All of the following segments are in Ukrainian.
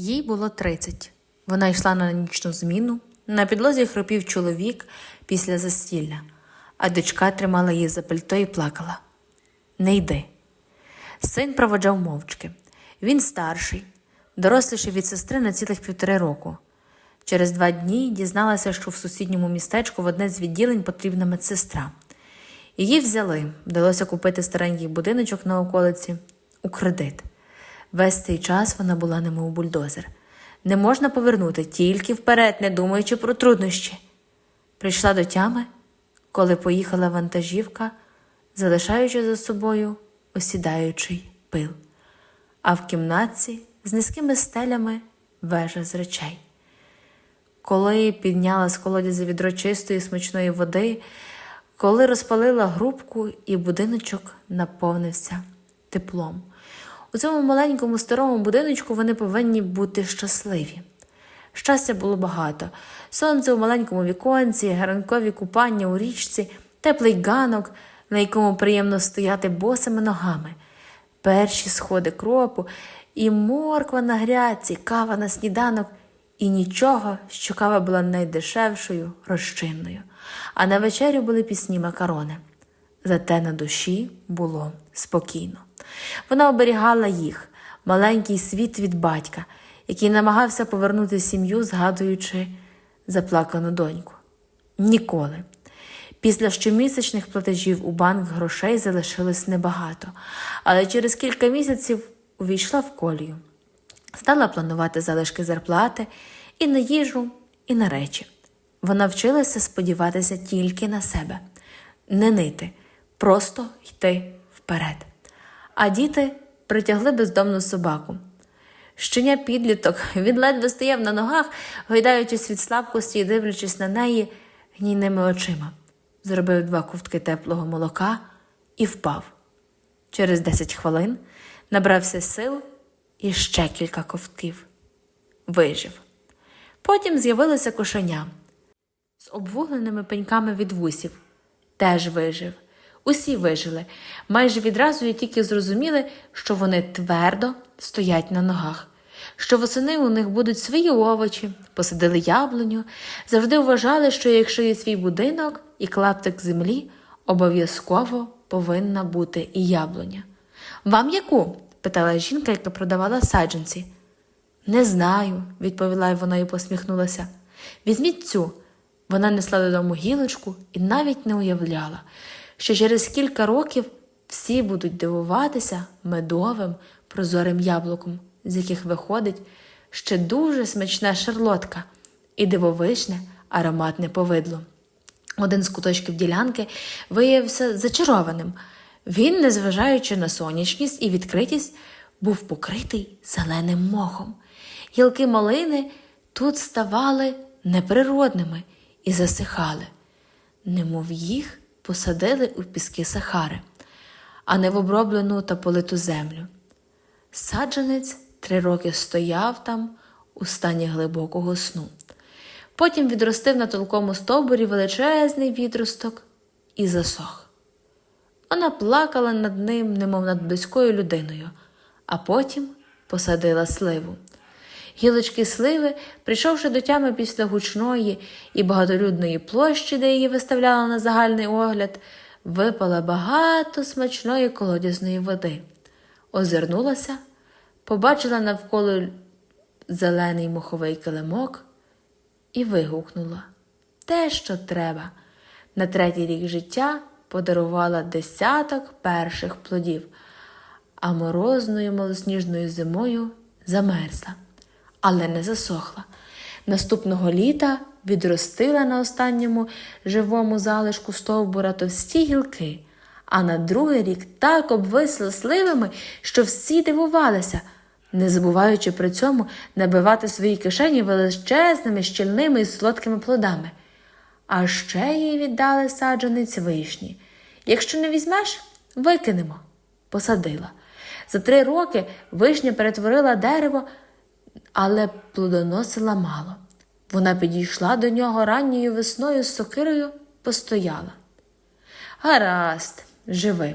Їй було 30. Вона йшла на нічну зміну. На підлозі хропів чоловік після застілля, а дочка тримала її за пальто і плакала. Не йди. Син проводжав мовчки. Він старший, доросліший від сестри на цілих півтори року. Через два дні дізналася, що в сусідньому містечку в одне з відділень потрібна медсестра. Її взяли, вдалося купити старенький будиночок на околиці у кредит. Весь цей час вона була немов бульдозер. Не можна повернути тільки вперед, не думаючи про труднощі. Прийшла до тями, коли поїхала вантажівка, залишаючи за собою осідаючий пил, а в кімнатці з низькими стелями вежа з речей. Коли підняла з колодязя відро чистої смачної води, коли розпалила грубку і будиночок наповнився теплом. У цьому маленькому старому будиночку вони повинні бути щасливі. Щастя було багато: сонце у маленькому віконці, ранкові купання у річці, теплий ганок, на якому приємно стояти босими ногами, перші сходи кропу, і морква на грядці, кава на сніданок, і нічого, що кава була найдешевшою, розчинною. А на вечерю були пісні макарони. Зате на душі було спокійно. Вона оберігала їх, маленький світ від батька, який намагався повернути сім'ю, згадуючи заплакану доньку. Ніколи. Після щомісячних платежів у банк грошей залишилось небагато, але через кілька місяців увійшла в колію. Стала планувати залишки зарплати і на їжу, і на речі. Вона вчилася сподіватися тільки на себе, не нити, просто йти вперед. А діти притягли бездомну собаку. Щеня підліток, він ледве стояв на ногах, гойдаючись від слабкості і дивлячись на неї гнійними очима. Зробив два ковтки теплого молока і впав. Через десять хвилин набрався сил і ще кілька ковтків. Вижив. Потім з'явилося кошеня з обвугленими пеньками від вусів. Теж вижив. Усі вижили. Майже відразу і тільки зрозуміли, що вони твердо стоять на ногах, що восени у них будуть свої овочі, посадили яблуню, завжди вважали, що якщо є свій будинок і клаптик землі, обов'язково повинна бути і яблуня. Вам яку? питала жінка, яка продавала саджанці. Не знаю, відповіла вона і посміхнулася. Візьміть цю. Вона несла додому гілочку і навіть не уявляла, що через кілька років всі будуть дивуватися медовим прозорим яблуком, з яких виходить ще дуже смачна шарлотка і дивовижне ароматне повидло. Один з куточків ділянки виявився зачарованим. Він, незважаючи на сонячність і відкритість, був покритий зеленим мохом. Гілки малини тут ставали неприродними і засихали, немов їх посадили у піски Сахари, а не в оброблену та политу землю. Саджанець три роки стояв там у стані глибокого сну. Потім відростив на толкому стовбурі величезний відросток і засох. Вона плакала над ним, немов над близькою людиною, а потім посадила сливу. Гілочки сливи, прийшовши до тями після гучної і багатолюдної площі, де її виставляли на загальний огляд, випала багато смачної колодязної води. Озирнулася, побачила навколо зелений моховий килимок і вигукнула те, що треба. На третій рік життя подарувала десяток перших плодів, а морозною малосніжною зимою замерзла, але не засохла. Наступного літа відростила на останньому живому залишку стовбура товсті гілки, а на другий рік так обвисла сливами, що всі дивувалися, не забуваючи при цьому набивати свої кишені величезними, щільними і солодкими плодами. А ще їй віддали саджанець вишні. Якщо не візьмеш, викинемо, посадила. За три роки вишня перетворила дерево, але плодоносила мало. Вона підійшла до нього ранньою весною з сокирою, постояла. Гаразд, живи.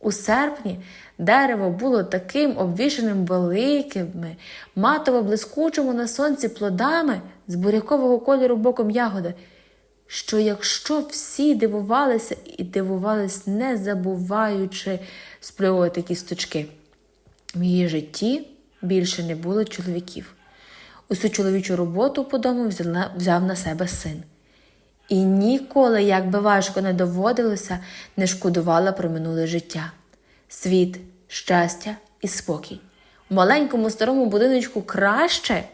У серпні Дерево було таким обвішаним великими, матово блискучими на сонці плодами з бурякового кольору боком ягоди, що якщо всі дивувалися і дивувались, не забуваючи спльовувати кісточки, в її житті більше не було чоловіків. Усю чоловічу роботу по дому взяв на себе син. І ніколи, як би важко не доводилося, не шкодувала про минуле життя. Світ, щастя і спокій. У маленькому старому будиночку краще,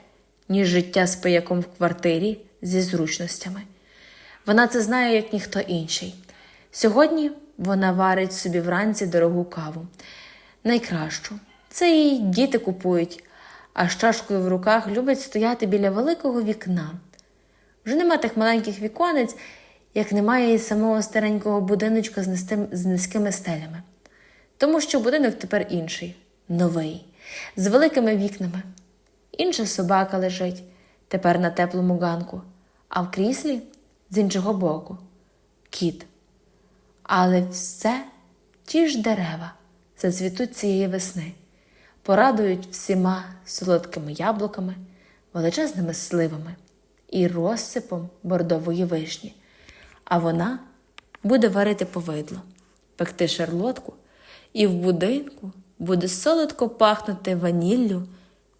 ніж життя з пияком в квартирі зі зручностями. Вона це знає, як ніхто інший. Сьогодні вона варить собі вранці дорогу каву. Найкращу. Це їй діти купують, а з чашкою в руках любить стояти біля великого вікна. Вже нема тих маленьких віконець, як немає і самого старенького будиночка з, низьким- з низькими стелями. Тому що будинок тепер інший, новий, з великими вікнами. Інша собака лежить тепер на теплому ганку, а в кріслі з іншого боку кіт. Але все ті ж дерева зацвітуть цієї весни, порадують всіма солодкими яблуками, величезними сливами і розсипом бордової вишні. А вона буде варити повидло, пекти шарлотку, і в будинку буде солодко пахнути ваніллю,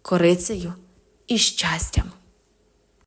корицею і щастям.